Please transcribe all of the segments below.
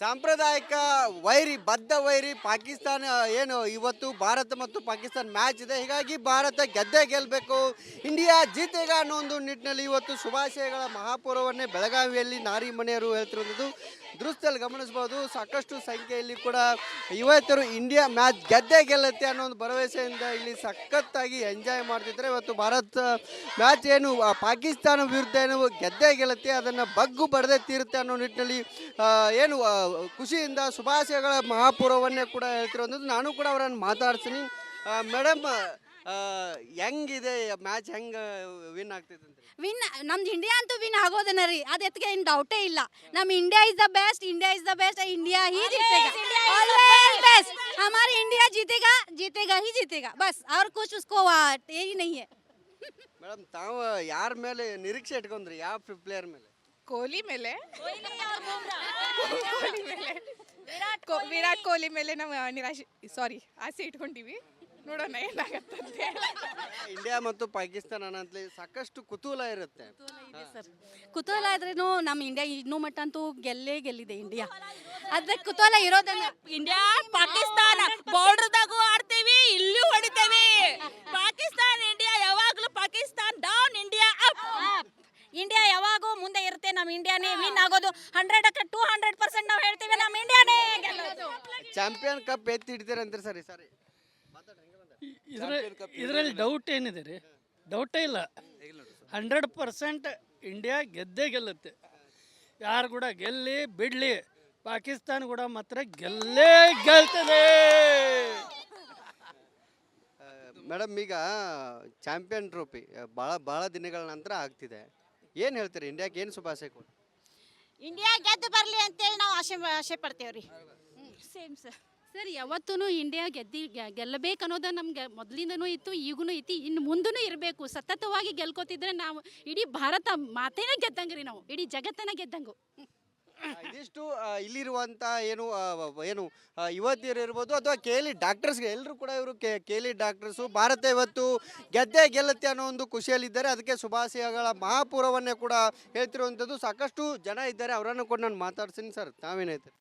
ಸಾಂಪ್ರದಾಯಿಕ ವೈರಿ, ಬದ್ಧ ವೈರಿ, ಪಾಕಿಸ್ತಾನ, ಏನು ಇವತ್ತು ಭಾರತ ಮತ್ತು ಪಾಕಿಸ್ತಾನ ಮ್ಯಾಚ್ ಇದೆ. ಹೀಗಾಗಿ ಭಾರತ ಗೆದ್ದೇ ಗೆಲ್ಲಬೇಕು ಇಂಡಿಯಾ ಜೀತೆಗ ಅನ್ನೋ ಒಂದು ನಿಟ್ಟಿನಲ್ಲಿ ಇವತ್ತು ಶುಭಾಶಯಗಳ ಮಹಾಪೂರವನ್ನೇ ಬೆಳಗಾವಿಯಲ್ಲಿ ನಾರಿ ಮನೆಯರು ಹೇಳ್ತಿರೋದು. ದೃಶ್ಯದಲ್ಲಿ ಗಮನಿಸಬಹುದು ಸಾಕಷ್ಟು ಸಂಖ್ಯೆಯಲ್ಲಿ ಕೂಡ ಯುವತಿಯರು ಇಂಡಿಯಾ ಮ್ಯಾಚ್ ಗೆದ್ದೇ ಗೆಲ್ಲತ್ತೆ ಅನ್ನೋ ಒಂದು ಭರವಸೆಯಿಂದ ಇಲ್ಲಿ ಸಖತ್ತಾಗಿ ಎಂಜಾಯ್ ಮಾಡ್ತಿದ್ರೆ ಇವತ್ತು ಭಾರತ ಮ್ಯಾಚ್ ಏನು ಪಾಕಿಸ್ತಾನ ವಿರುದ್ಧ ಏನು ಗೆದ್ದೇ ಗೆಲ್ಲತ್ತೆ, ಅದನ್ನು ಬಗ್ಗು ಬಡದೆ ತೀರುತ್ತೆ ಅನ್ನೋ ನಿಟ್ಟಿನಲ್ಲಿ ಏನು ಖುಷಿಯಿಂದ ಶುಭಾಶಯಗಳ ಮಹಾಪೂರ್ವವನ್ನೇ ಕೂಡ ಹೇಳ್ತಿರೋದು ನಾನು ಕೂಡ ಅವರನ್ನು ಮಾತಾಡ್ತೀನಿ. ಮೇಡಮ್ ಹೆಂಗಿದೆ ಮ್ಯಾಚ್ ಹೆಂಗೆ ವಿನ್ ಆಗ್ತೈತೆ ಅಂತ ವಿನ್ ನಮ್ದು ಇಂಡಿಯಾ ಅಂತೂ ವಿನ್ ಆಗೋದನ್ನ ರೀ ಅದು ಎತ್ಗೆ ಏನು ಡೌಟೇ ಇಲ್ಲ ನಮ್ಮ India is the best India is the best India ही जीतेगा ऑलवेज बेस्ट हमारी इंडिया जीतेगा जीतेगा ही जीतेगा बस और कुछ उसको वा- यही नहीं है ಮೇಡಮ್ ತಾವು ಯಾರ ಮೇಲೆ ನಿರೀಕ್ಷೆ ಇಟ್ಕೊಂಡ್ರಿ ಯಾವ ಪ್ಲೇಯರ್ ಮೇಲೆ ಕೊಹ್ಲಿ ಮೇಲೆ ಕೊಹ್ಲಿ ಮೇಲೆ ಕೋ- ವಿರಾಟ್ ಕೊಹ್ಲಿ ಮೇಲೆ ನಾವು ನಿರಾಶೆ ಸಾರಿ ಆಸೆ ಇಟ್ಕೊಂಡಿವಿ ನೋಡೋಣ ಏನಾಗತ್ತಂತೆ. ಇಂಡಿಯಾ ಮತ್ತು ಪಾಕಿಸ್ತಾನ ಸಾಕಷ್ಟು ಕುತೂಹಲ ಇರುತ್ತೆ. ಸರ್. ಕುತೂಹಲ ಆದ್ರೂ ನಮ್ಮ ಇಂಡಿಯಾ ಇನ್ನೂ ಮಟ್ಟ ಅಂತೂ ಗೆಲ್ಲೇ ಗೆಲ್ಲಿದೆ ಇಂಡಿಯಾ. ಅದ್ರ ಕುತೂಹಲ ಇರೋದನ್ನ ಇಂಡಿಯಾ ಪಾಕಿಸ್ತಾನ ಬಾರ್ಡರ್ದಾಗೂ ಆಡ್ತೀವಿ ಇಲ್ಲೂ ಹೊಡಿತೇವಿ. ಪಾಕಿಸ್ತಾನ ಇಂಡಿಯಾ ಯಾವಾಗ್ಲೂ Pakistan down India up India ಯಾವಾಗೂ ಮುಂದೆ ಇರುತ್ತೆ ನಮ್ಮ ಇಂಡಿಯಾನೇ ವಿನ್ ಆಗೋದು. ಹಂಡ್ರೆಡ್ ಟೂ ಹಂಡ್ರೆಡ್ ಪರ್ಸೆಂಟ್ ನಾವು ಹೇಳ್ತೀವಿ ನಮ್ಮ ಇಂಡಿಯಾನೇ ಗೆಲ್ಲೋದು. ಚಾಂಪಿಯನ್ ಕಪ್ ಎತ್ತಿ ಹಿಡಿತೀರಂತೀರಿ ಸರಿ ಸರಿ. ಇದರಲ್ಲಿ ಡೌಟ್ ಏನಿದೆ ರೀ? ಡೌಟೇ ಇಲ್ಲ. ಹಂಡ್ರೆಡ್ ಪರ್ಸೆಂಟ್ ಇಂಡಿಯಾ ಗೆದ್ದೇ ಗೆಲ್ಲುತ್ತೆ. ಯಾರು ಕೂಡ ಗೆಲ್ಲಿ ಬಿಡಲಿ ಪಾಕಿಸ್ತಾನ ಕೂಡ ಮಾತ್ರ ಗೆಲ್ಲೇ ಗೆಲ್ತದೆ. ಮೇಡಮ್ ಈಗ ಚಾಂಪಿಯನ್ ಟ್ರೋಫಿ ಭಾಳ ಭಾಳ ದಿನಗಳ ನಂತರ ಆಗ್ತಿದೆ. ಏನು ಹೇಳ್ತೀರಿ? ಇಂಡಿಯಾಗೆ ಏನು ಶುಭಾಶಯ ಕೊಡಿ? ಇಂಡಿಯಾ ಗೆದ್ದು ಬರಲಿ ಅಂತೇಳಿ ನಾವು ಆಶೆ ಆಸೆ ರೀ ಸೇಮ್ ಸರ್ ಸರ್ ಯಾವತ್ತೂ ಇಂಡಿಯಾ ಗೆದ್ದಿ ಗೆಲ್ಲಬೇಕು ಅನ್ನೋದು ನಮ್ಗೆ ಮೊದಲಿಂದನೂ ಇತ್ತು ಈಗೂ ಇತ್ತು, ಇನ್ನು ಮುಂದೂ ಇರಬೇಕು. ಸತತವಾಗಿ ಗೆಲ್ಕೋತಿದ್ರೆ ನಾವು ಇಡೀ ಭಾರತ ಮಾತೇನೆ ಗೆದ್ದಂಗೆ ರೀ ನಾವು. ಇಡೀ ಜಗತ್ತನ್ನ ಗೆದ್ದಂಗು. ಇದಿಷ್ಟು ಇಲ್ಲಿರುವಂಥ ಏನು ಏನು ಯುವತಿಯರು ಇರ್ಬೋದು ಅಥವಾ ಕೇಲಿ ಡಾಕ್ಟರ್ಸ್ಗೆ ಎಲ್ಲರೂ ಕೂಡ ಇವರು ಕೇಲಿ ಡಾಕ್ಟರ್ಸು. ಭಾರತ ಇವತ್ತು ಗೆದ್ದೆ ಗೆಲ್ಲುತ್ತೆ ಅನ್ನೋ ಒಂದು ಖುಷಿಯಲ್ಲಿದ್ದಾರೆ. ಅದಕ್ಕೆ ಶುಭಾಶಯಗಳ ಮಹಾಪೂರವನ್ನೇ ಕೂಡ ಹೇಳ್ತಿರುವಂಥದ್ದು ಸಾಕಷ್ಟು ಜನ ಇದ್ದಾರೆ. ಅವರನ್ನು ಕೂಡ ನಾನು ಮಾತಾಡ್ತೀನಿ ಸರ್. ತಾವೇನೈತೆ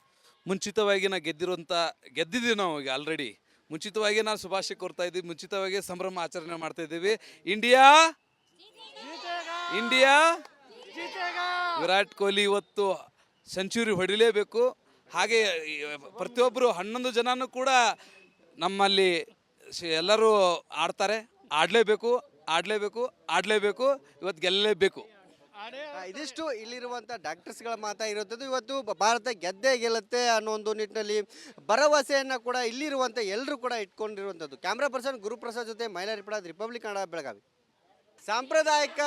ಮುಂಚಿತವಾಗಿ ನಾವು ಗೆದ್ದಿರುವಂಥ ಗೆದ್ದಿದ್ದೀವಿ ನಾವು ಈಗ ಆಲ್ರೆಡಿ ಮುಂಚಿತವಾಗಿ ನಾವು ಶುಭಾಶಯ ಕೋರ್ತಾ ಇದ್ದೀವಿ, ಮುಂಚಿತವಾಗಿ ಸಂಭ್ರಮ ಆಚರಣೆ ಮಾಡ್ತಾ ಇದ್ದೀವಿ. ಇಂಡಿಯಾ ಇಂಡಿಯಾ ವಿರಾಟ್ ಕೊಹ್ಲಿ ಇವತ್ತು ಸೆಂಚುರಿ ಹೊಡಿಲೇಬೇಕು. ಹಾಗೆ ಪ್ರತಿಯೊಬ್ಬರು ಹನ್ನೊಂದು ಜನನೂ ಕೂಡ ನಮ್ಮಲ್ಲಿ ಎಲ್ಲರೂ ಆಡ್ತಾರೆ. ಆಡಲೇಬೇಕು ಆಡಲೇಬೇಕು ಆಡಲೇಬೇಕು, ಇವತ್ತು ಗೆಲ್ಲಲೇಬೇಕು. ಇದಿಷ್ಟು ಇಲ್ಲಿರುವಂಥ ಡಾಕ್ಟರ್ಸ್ಗಳ ಮಾತಾ ಇರುತ್ತದೆ ಇವತ್ತು ಭಾರತ ಗೆದ್ದೇ ಗೆಲ್ಲುತ್ತೆ ಅನ್ನೋ ಒಂದು ನಿಟ್ಟಿನಲ್ಲಿ ಭರವಸೆಯನ್ನು ಕೂಡ ಇಲ್ಲಿರುವಂಥ ಎಲ್ಲರೂ ಕೂಡ ಇಟ್ಕೊಂಡಿರುವಂಥದ್ದು ಕ್ಯಾಮ್ರಾ ಪರ್ಸನ್ ಗುರುಪ್ರಸಾದ್ ಜೊತೆ ಮೈಲಾರಿ ಪಡಾದ್ ರಿಪಬ್ಲಿಕ್ ಕನ್ನಡ ಬೆಳಗಾವಿ. ಸಾಂಪ್ರದಾಯಿಕ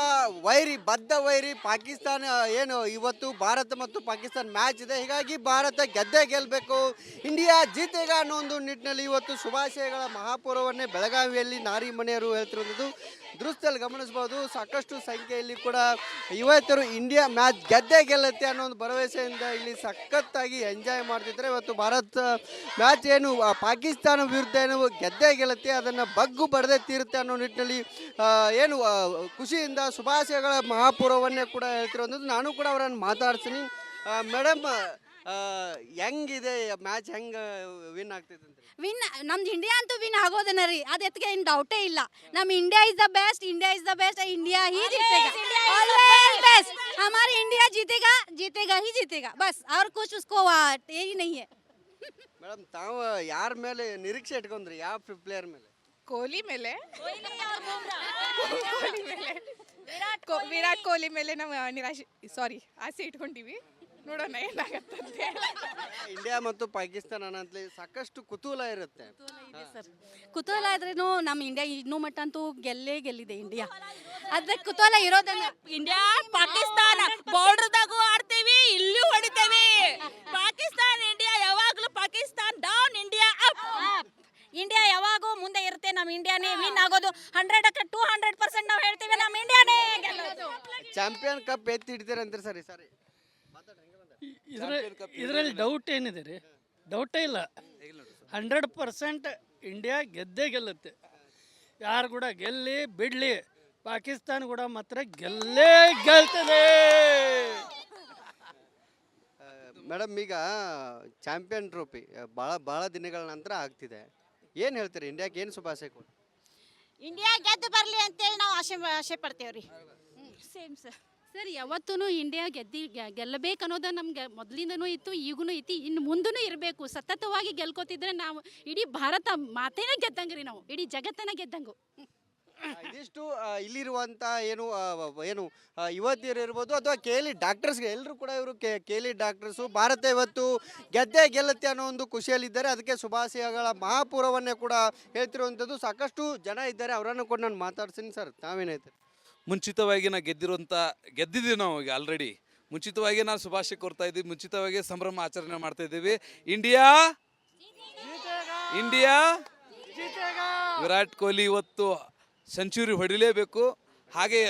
ವೈರಿ ಬದ್ಧ ವೈರಿ ಪಾಕಿಸ್ತಾನ ಏನು ಇವತ್ತು ಭಾರತ ಮತ್ತು ಪಾಕಿಸ್ತಾನ ಮ್ಯಾಚ್ ಇದೆ. ಹೀಗಾಗಿ ಭಾರತ ಗೆದ್ದೇ ಗೆಲ್ಲಬೇಕು ಇಂಡಿಯಾ ಜೀತೆಗ ಅನ್ನೋ ಒಂದು ನಿಟ್ಟಿನಲ್ಲಿ ಇವತ್ತು ಶುಭಾಶಯಗಳ ಮಹಾಪೂರ್ವವನ್ನೇ ಬೆಳಗಾವಿಯಲ್ಲಿ ನಾರಿ ಮನೆಯವರು ಹೇಳ್ತಿರೋದು ದೃಶ್ಯದಲ್ಲಿ ಗಮನಿಸಬಹುದು. ಸಾಕಷ್ಟು ಸಂಖ್ಯೆಯಲ್ಲಿ ಕೂಡ ಇವತ್ತರು ಇಂಡಿಯಾ ಮ್ಯಾಚ್ ಗೆದ್ದೇ ಗೆಲ್ಲತ್ತೆ ಅನ್ನೋ ಒಂದು ಭರವಸೆಯಿಂದ ಇಲ್ಲಿ ಸಖತ್ತಾಗಿ ಎಂಜಾಯ್ ಮಾಡ್ತಿದ್ದಾರೆ. ಇವತ್ತು ಭಾರತ ಮ್ಯಾಚ್ ಏನು ಪಾಕಿಸ್ತಾನ ವಿರುದ್ಧ ಏನು ಗೆದ್ದೇ ಗೆಲ್ಲುತ್ತೆ, ಅದನ್ನು ಬಗ್ಗು ಬಡದೆ ತೀರುತ್ತೆ ಅನ್ನೋ ನಿಟ್ಟಿನಲ್ಲಿ ಏನು ಖುಷಿಯಿಂದ, ಶುಭಾಶಯಗಳ ಮಹಾಪೂರ್ವವನ್ನೇ ಕೂಡ ಹೇಳ್ತಿರೋದು ನಾನು ಕೂಡ ಅವರನ್ನು ಮಾತಾಡ್ತೀನಿ. ಮೇಡಮ್ ಹೆಂಗಿದೆ ಮ್ಯಾಚ್ ಹೆಂಗೆ ವಿನ್ ಆಗ್ತೈತೆ ಅಂತ ವಿನ್ ನಮ್ದು ಇಂಡಿಯಾ ಅಂತೂ ವಿನ್ ಆಗೋದನ್ನ ರೀ ಅದು ಎತ್ಗೆ ಏನು ಡೌಟೇ ಇಲ್ಲ ನಮ್ಮ India is the best India is the best India ही जीतेगा ऑलवेज बेस्ट हमारी इंडिया जीतेगा जीतेगा ही जीतेगा बस और कुछ उसको वा- यही नहीं है ಮೇಡಮ್ ತಾವು ಯಾರ ಮೇಲೆ ನಿರೀಕ್ಷೆ ಇಟ್ಕೊಂಡ್ರಿ ಯಾವ ಪ್ಲೇಯರ್ ಮೇಲೆ ಕೊಹ್ಲಿ ಮೇಲೆ ಕೊಹ್ಲಿ ಮೇಲೆ ಕೋ- ವಿರಾಟ್ ಕೊಹ್ಲಿ ಮೇಲೆ ನಾವು ನಿರಾಶೆ ಸಾರಿ ಆಸೆ ಇಟ್ಕೊಂಡಿವಿ ನೋಡೋಣ ಏನಾಗತ್ತಂತೆ ಇಂಡಿಯಾ ಮತ್ತು ಪಾಕಿಸ್ತಾನ ಅನ್ನಂತಲೇ ಸಾಕಷ್ಟು ಕುತೂಹಲ ಇರುತ್ತೆ. ಸರ್. ಕುತೂಹಲ ಆದ್ರೂ ನಮ್ಮ ಇಂಡಿಯಾ ಇನ್ನೂ ಮಟ್ಟ ಅಂತೂ ಗೆಲ್ಲೇ ಗೆಲ್ಲಿದೆ ಇಂಡಿಯಾ. ಅದ್ರ ಕುತೂಹಲ ಇರೋದನ್ನ ಇಂಡಿಯಾ ಪಾಕಿಸ್ತಾನ ಬಾರ್ಡರ್ದಾಗೂ ಆಡ್ತೀವಿ ಇಲ್ಲೂ ಹೊಡಿತೇವಿ. ಪಾಕಿಸ್ತಾನ ಇಂಡಿಯಾ ಯಾವಾಗಲೂ Pakistan down India up India ಯಾವಾಗೂ ಮುಂದೆ ಇರುತ್ತೆ ನಮ್ಮ ಇಂಡಿಯಾನೇ ವಿನ್ ಆಗೋದು. ಹಂಡ್ರೆಡ್ ಟೂ ಹಂಡ್ರೆಡ್ ಪರ್ಸೆಂಟ್ ನಾವು ಹೇಳ್ತೀವಿ ನಮ್ಮ ಇಂಡಿಯಾನೇ ಗೆಲ್ಲೋದು. ಚಾಂಪಿಯನ್ ಕಪ್ ಎತ್ತಿ ಹಿಡಿತೀರಂತೀರಿ ಸರಿ ಸರಿ? ಇದರಲ್ಲಿ ಡೌಟ್ ಏನಿದೆ ರೀ? ಡೌಟೇ ಇಲ್ಲ. ಹಂಡ್ರೆಡ್ ಪರ್ಸೆಂಟ್ ಇಂಡಿಯಾ ಗೆದ್ದೇ ಗೆಲ್ಲುತ್ತೆ. ಯಾರು ಕೂಡ ಗೆಲ್ಲಿ ಬಿಡಲಿ. ಪಾಕಿಸ್ತಾನ ಕೂಡ ಮಾತ್ರ ಗೆಲ್ಲೇ ಗೆಲ್ತದೆ. ಮೇಡಮ್ ಈಗ ಚಾಂಪಿಯನ್ ಟ್ರೋಫಿ ಭಾಳ ಭಾಳ ದಿನಗಳ ನಂತರ ಆಗ್ತಿದೆ. ಏನು ಹೇಳ್ತೀರಿ? ಇಂಡಿಯಾಗೆ ಏನು ಶುಭಾಶಯ ಕೊಡಿ? ಇಂಡಿಯಾ ಗೆದ್ದು ಬರಲಿ ಅಂತೇಳಿ ನಾವು ಆಶೆ ಆಸೆ ಪಡ್ತೇವ್ರಿ. ಸೇಮ್ ಸರ್ ಸರ್ ಯಾವತ್ತೂ ಇಂಡಿಯಾ ಗೆದ್ದಿ ಗೆಲ್ಲಬೇಕನ್ನೋದು ನಮ್ಗೆ ಮೊದಲಿಂದನೂ ಇತ್ತು ಈಗೂ ಐತಿ ಇನ್ನು ಮುಂದೂ ಇರಬೇಕು. ಸತತವಾಗಿ ಗೆಲ್ಕೋತಿದ್ರೆ ನಾವು ಇಡೀ ಭಾರತ ಮಾತೇನ ಗೆದ್ದಂಗೆ ರೀ ನಾವು ಇಡೀ ಜಗತ್ತನ್ನ ಗೆದ್ದಂಗು. ಇದಿಷ್ಟು ಆ, ಇಲ್ಲಿರುವಂಥ ಏನು ಏನು ಯುವತಿಯರು ಇರ್ಬೋದು ಅಥವಾ ಕೇಲಿ ಡಾಕ್ಟರ್ಸ್ ಎಲ್ಲರೂ ಕೂಡ ಇವರು ಕೇಲಿ ಡಾಕ್ಟರ್ಸು ಭಾರತ ಇವತ್ತು ಗೆದ್ದೆ ಗೆಲ್ಲುತ್ತೆ ಅನ್ನೋ ಒಂದು ಖುಷಿಯಲ್ಲಿದ್ದಾರೆ. ಅದಕ್ಕೆ ಶುಭಾಶಯಗಳ ಮಹಾಪೂರವನ್ನೇ ಕೂಡ ಹೇಳ್ತಿರುವಂಥದ್ದು ಸಾಕಷ್ಟು ಜನ ಇದ್ದಾರೆ ಅವರನ್ನು ಕೂಡ ನಾನು ಮಾತಾಡ್ತೀನಿ ಸರ್. ತಾವೇನೈತೆ ಮುಂಚಿತವಾಗಿ ನಾ ಗೆದ್ದಿರುವಂಥ ಗೆದ್ದಿದ್ದೀವಿ ನಾವು ಈಗ ಆಲ್ರೆಡಿ ಮುಂಚಿತವಾಗಿ ನಾವು ಶುಭಾಶಯ ಕೋರ್ತಾ ಇದ್ದೀವಿ, ಮುಂಚಿತವಾಗಿ ಸಂಭ್ರಮ ಆಚರಣೆ ಮಾಡ್ತಾ ಇದ್ದೀವಿ. ಇಂಡಿಯಾ ಇಂಡಿಯಾ ವಿರಾಟ್ ಕೊಹ್ಲಿ ಇವತ್ತು ಸೆಂಚುರಿ ಹೊಡಿಲೇಬೇಕು. ಹಾಗೆ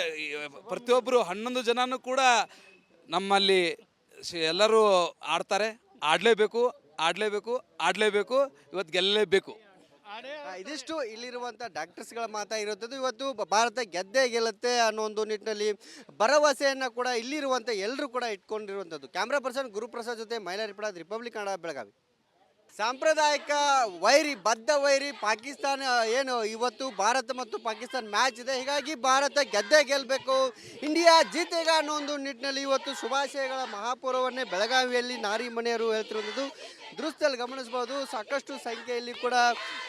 ಪ್ರತಿಯೊಬ್ಬರು ಹನ್ನೊಂದು ಜನನೂ ಕೂಡ ನಮ್ಮಲ್ಲಿ ಎಲ್ಲರೂ ಆಡ್ತಾರೆ. ಆಡಲೇಬೇಕು ಆಡಲೇಬೇಕು ಆಡಲೇಬೇಕು, ಇವತ್ತು ಗೆಲ್ಲಲೇಬೇಕು ಇದಿಷ್ಟು ಇಲ್ಲಿರುವಂಥ ಡಾಕ್ಟರ್ಸ್ಗಳ ಮಾತಾ ಇರುತ್ತದೆ ಇವತ್ತು ಭಾರತ ಗೆದ್ದೇ ಗೆಲ್ಲುತ್ತೆ ಅನ್ನೋ ಒಂದು ನಿಟ್ಟಿನಲ್ಲಿ ಭರವಸೆಯನ್ನ ಕೂಡ ಇಲ್ಲಿರುವಂಥ ಎಲ್ಲರೂ ಕೂಡ ಇಟ್ಕೊಂಡಿರುವಂಥದ್ದು. ಕ್ಯಾಮ್ರಾ ಪರ್ಸನ್ ಗುರುಪ್ರಸಾದ್ ಜೊತೆ ಮೈಲಾರಿ ರಿಪಡಾದ ರಿಪಬ್ಲಿಕ್ ಕನ್ನಡ ಬೆಳಗಾವಿ. ಸಾಂಪ್ರದಾಯಿಕ ವೈರಿ, ಬದ್ಧ ವೈರಿ, ಪಾಕಿಸ್ತಾನ, ಏನು, ಇವತ್ತು ಭಾರತ ಮತ್ತು ಪಾಕಿಸ್ತಾನ ಮ್ಯಾಚ್ ಇದೆ. ಹೀಗಾಗಿ ಭಾರತ ಗೆದ್ದೇ ಗೆಲ್ಲಬೇಕು ಇಂಡಿಯಾ ಜೀತೆಗ ಅನ್ನೋ ಒಂದು ನಿಟ್ಟಿನಲ್ಲಿ ಇವತ್ತು ಶುಭಾಶಯಗಳ ಮಹಾಪೂರ್ವವನ್ನೇ ಬೆಳಗಾವಿಯಲ್ಲಿ ನಾರಿ ಮನೆಯವರು ಹೇಳ್ತಿರೋದು ದೃಶ್ಯದಲ್ಲಿ ಗಮನಿಸ್ಬೋದು, ಸಾಕಷ್ಟು ಸಂಖ್ಯೆಯಲ್ಲಿ ಕೂಡ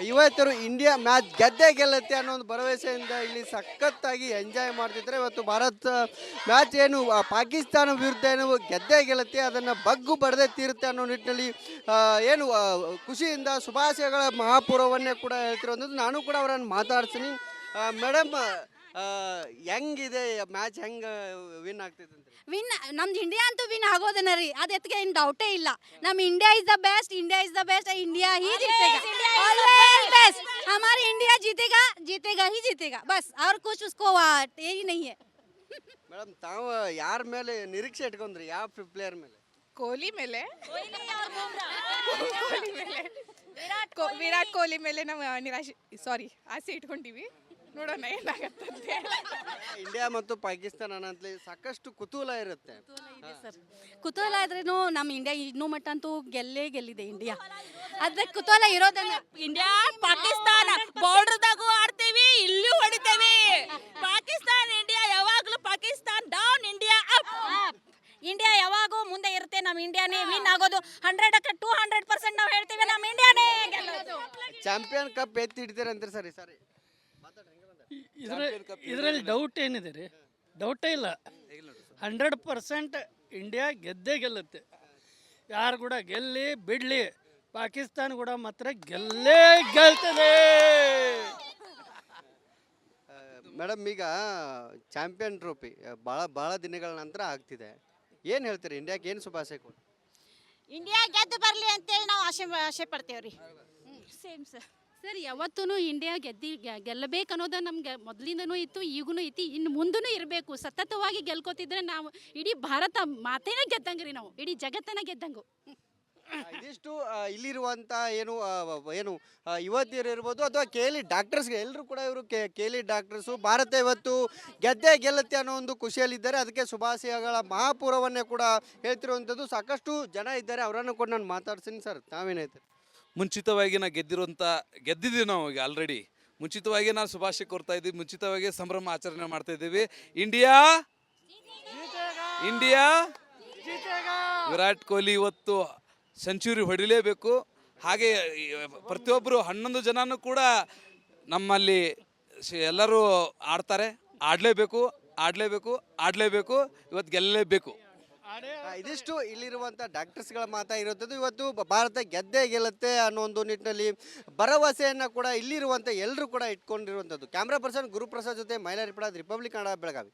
ಯುವತರು ಇಂಡಿಯಾ ಮ್ಯಾಚ್ ಗೆದ್ದೇ ಗೆಲ್ಲುತ್ತೆ ಅನ್ನೋ ಒಂದು ಭರವಸೆಯಿಂದ ಇಲ್ಲಿ ಸಖತ್ತಾಗಿ ಎಂಜಾಯ್ ಮಾಡ್ತಿದ್ರೆ ಇವತ್ತು ಭಾರತ ಮ್ಯಾಚ್ ಏನು ಪಾಕಿಸ್ತಾನ ವಿರುದ್ಧ ಏನು ಗೆದ್ದೇ ಗೆಲ್ಲುತ್ತೆ, ಅದನ್ನು ಬಗ್ಗು ಬಡದೇ ತೀರುತ್ತೆ ಅನ್ನೋ ನಿಟ್ಟಿನಲ್ಲಿ ಏನು ಖುಷಿಯಿಂದ ಶುಭಾಶಯಗಳ ಮಹಾಪೂರವನ್ನೇ ಕೂಡ ಹೇಳ್ತಿರೋದು ನಾನು ಕೂಡ ಅವರನ್ನು ಮಾತಾಡ್ತೀನಿ. ಮೇಡಮ್ ಹೆಂಗಿದೆ ಮ್ಯಾಚ್? ಹೆಂಗೆ ವಿನ್ ಆಗ್ತೈತೆ ವಿನ್ ನಮ್ದು ಇಂಡಿಯಾ ಅಂತೂ ವಿನ್ ಆಗೋದೇನ ರೀ. ಅದಕ್ಕೆ ಏನು ಡೌಟೇ ಇಲ್ಲ. ನಮ್ಮ India is the best India is the best India Hi always best हमारे ಇಂಡಿಯಾ ಜೀತೆಗ ಜೀತೆಗ ही जीतेगा बस और कुछ उसको यही नहीं ಮೇಡಮ್ ತಾವು ಯಾರ ಮೇಲೆ ನಿರೀಕ್ಷೆ ಇಟ್ಕೊಂಡ್ರಿ? ಯಾವ ಪ್ಲೇಯರ್ ಮೇಲೆ? ಕೊಹ್ಲಿ ಮೇಲೆ? ಕೊಹ್ಲಿ ಮೇಲೆ ಕೋ- ವಿರಾಟ್ ಕೊಹ್ಲಿ ಮೇಲೆ ನಾವು ನಿರಾಶೆ ಸಾರಿ ಆಸೆ ಇಟ್ಕೊಂಡಿವಿ. ನೋಡೋಣ ಏನಾಗತ್ತಂತೆ. ಇಂಡಿಯಾ ಮತ್ತು ಪಾಕಿಸ್ತಾನ ಅನ್ನೋದ್ಲಿ ಸಾಕಷ್ಟು ಕುತೂಹಲ ಇರುತ್ತೆ. ಸರ್. ಕುತೂಹಲ ಆದ್ರೂ ನಮ್ಮ ಇಂಡಿಯಾ ಇನ್ನೂ ಮಟ್ಟ ಅಂತೂ ಗೆಲ್ಲೇ ಗೆಲ್ಲಿದೆ ಇಂಡಿಯಾ. ಅದಕ್ಕೆ ಕುತೂಹಲ ಇರೋದನ್ನ ಇಂಡಿಯಾ ಪಾಕಿಸ್ತಾನ ಬಾರ್ಡರ್ದಾಗೂ ಆಡ್ತೀವಿ ಇಲ್ಲೂ ಹೊಡಿತೇವಿ ಪಾಕಿಸ್ತಾನ ಇಂಡಿಯಾ ಯಾವಾಗ್ಲೂ Pakistan down India up India ಯಾವಾಗೂ ಮುಂದೆ ಇರುತ್ತೆ ನಮ್ಮ ಇಂಡಿಯಾನೇ ವಿನ್ ಆಗೋದು. ಹಂಡ್ರೆಡ್ ಟೂ ಹಂಡ್ರೆಡ್ ಪರ್ಸೆಂಟ್ ನಾವು ಹೇಳ್ತೀವಿ ನಮ್ಮ ಇಂಡಿಯಾನೇ ಗೆಲ್ಲೋದು. ಚಾಂಪಿಯನ್ ಕಪ್ ಎತ್ತಿ ಹಿಡಿತೀರಂತೀರಿ ಸರಿ ಸರಿ. ಇದ್ರಲ್ಲಿ ಇದರಲ್ಲಿ ಡೌಟ್ ಏನಿದೆ ರೀ? ಡೌಟೇ ಇಲ್ಲ. ಹಂಡ್ರೆಡ್ ಪರ್ಸೆಂಟ್ ಇಂಡಿಯಾ ಗೆದ್ದೇ ಗೆಲ್ಲುತ್ತೆ. ಯಾರು ಕೂಡ ಗೆಲ್ಲಿ ಬಿಡಲಿ. ಪಾಕಿಸ್ತಾನ ಕೂಡ ಮಾತ್ರ ಗೆಲ್ಲೇ ಗೆಲ್ತದೆ. ಮೇಡಮ್ ಈಗ ಚಾಂಪಿಯನ್ ಟ್ರೋಫಿ ಭಾಳ ಭಾಳ ದಿನಗಳ ನಂತರ ಆಗ್ತಿದೆ. ಏನು ಹೇಳ್ತೀರಿ? ಇಂಡಿಯಾಕ್ಕೆ ಏನು ಶುಭಾಶಯ ಕೊಡಿ ಇಂಡಿಯಾ ಗೆದ್ದು ಬರಲಿ ಅಂತೇಳಿ ನಾವು ಆಶೆ ಆಶೆ ಪಡ್ತೇವ್ರಿ. ಸೇಮ್ ಸರ್ ಸರ್ ಯಾವತ್ತೂ ಇಂಡಿಯಾ ಗೆದ್ದಿ ಗೆಲ್ಲಬೇಕು ಅನ್ನೋದು ನಮ್ಗೆ ಮೊದಲಿಂದನೂ ಇತ್ತು ಈಗೂ ಐತಿ ಇನ್ನು ಮುಂದೂ ಇರಬೇಕು. ಸತತವಾಗಿ ಗೆಲ್ಕೋತಿದ್ರೆ ನಾವು ಇಡೀ ಭಾರತ ಮಾತೇನೆ ಗೆದ್ದಂಗೆ ರೀ ನಾವು, ಇಡೀ ಜಗತ್ತನ್ನ ಗೆದ್ದಂಗು. ಇದಿಷ್ಟು ಆ, ಇಲ್ಲಿರುವಂಥ ಏನು ಆ, ವ- ಏನು ಆ, ಯುವತಿಯರು ಇರ್ಬೋದು ಅಥವಾ ಕೇಲಿ ಡಾಕ್ಟರ್ಸ್ಗೆ ಎಲ್ಲರೂ ಕೂಡ ಇವರು ಕೇಲಿ ಡಾಕ್ಟರ್ಸ್ ಭಾರತ ಇವತ್ತು ಗೆದ್ದೆ ಗೆಲ್ಲತ್ತೆ ಅನ್ನೋ ಒಂದು ಖುಷಿಯಲ್ಲಿದ್ದಾರೆ. ಅದಕ್ಕೆ ಶುಭಾಶಯಗಳ ಮಹಾಪೂರವನ್ನೇ ಕೂಡ ಹೇಳ್ತಿರುವಂಥದ್ದು. ಸಾಕಷ್ಟು ಜನ ಇದ್ದಾರೆ. ಅವರನ್ನು ಕೂಡ ನಾನು ಮಾತಾಡ್ತೀನಿ ಸರ್. ತಾವೇನೈತೆ ಮುಂಚಿತವಾಗಿ ನಾ ಗೆದ್ದಿರುವಂಥ ಗೆದ್ದಿದ್ದೀವಿ ನಾವು ಈಗ ಆಲ್ರೆಡಿ ಮುಂಚಿತವಾಗಿ ನಾವು ಶುಭಾಶಯ ಕೋರ್ತಾ ಇದ್ದೀವಿ. ಮುಂಚಿತವಾಗಿ ಸಂಭ್ರಮ ಆಚರಣೆ ಮಾಡ್ತಾ ಇದ್ದೀವಿ. ಇಂಡಿಯಾ ಇಂಡಿಯಾ ವಿರಾಟ್ ಕೊಹ್ಲಿ ಇವತ್ತು ಸೆಂಚುರಿ ಹೊಡಿಲೇಬೇಕು. ಹಾಗೆ ಪ್ರತಿಯೊಬ್ಬರು ಹನ್ನೊಂದು ಜನನೂ ಕೂಡ ನಮ್ಮಲ್ಲಿ ಎಲ್ಲರೂ ಆಡ್ತಾರೆ. ಆಡಲೇಬೇಕು ಆಡಲೇಬೇಕು ಆಡಲೇಬೇಕು, ಇವತ್ತು ಗೆಲ್ಲಲೇಬೇಕು ಇದಿಷ್ಟು ಇಲ್ಲಿರುವಂಥ ಡಾಕ್ಟರ್ಸ್ಗಳ ಮಾತಾ ಇರುತ್ತದೆ ಇವತ್ತು ಭಾರತ ಗೆದ್ದೇ ಗೆಲ್ಲುತ್ತೆ ಅನ್ನೋ ಒಂದು ನಿಟ್ಟಿನಲ್ಲಿ ಭರವಸೆಯನ್ನು ಕೂಡ ಇಲ್ಲಿರುವಂಥ ಎಲ್ಲರೂ ಕೂಡ ಇಟ್ಕೊಂಡಿರುವಂಥದ್ದು. ಕ್ಯಾಮ್ರಾ ಪರ್ಸನ್ ಗುರುಪ್ರಸಾದ್ ಜೊತೆ ಮೈಲಾರಿ ಪಡಾದ್ ರಿಪಬ್ಲಿಕ್ ಕನ್ನಡ ಬೆಳಗಾವಿ.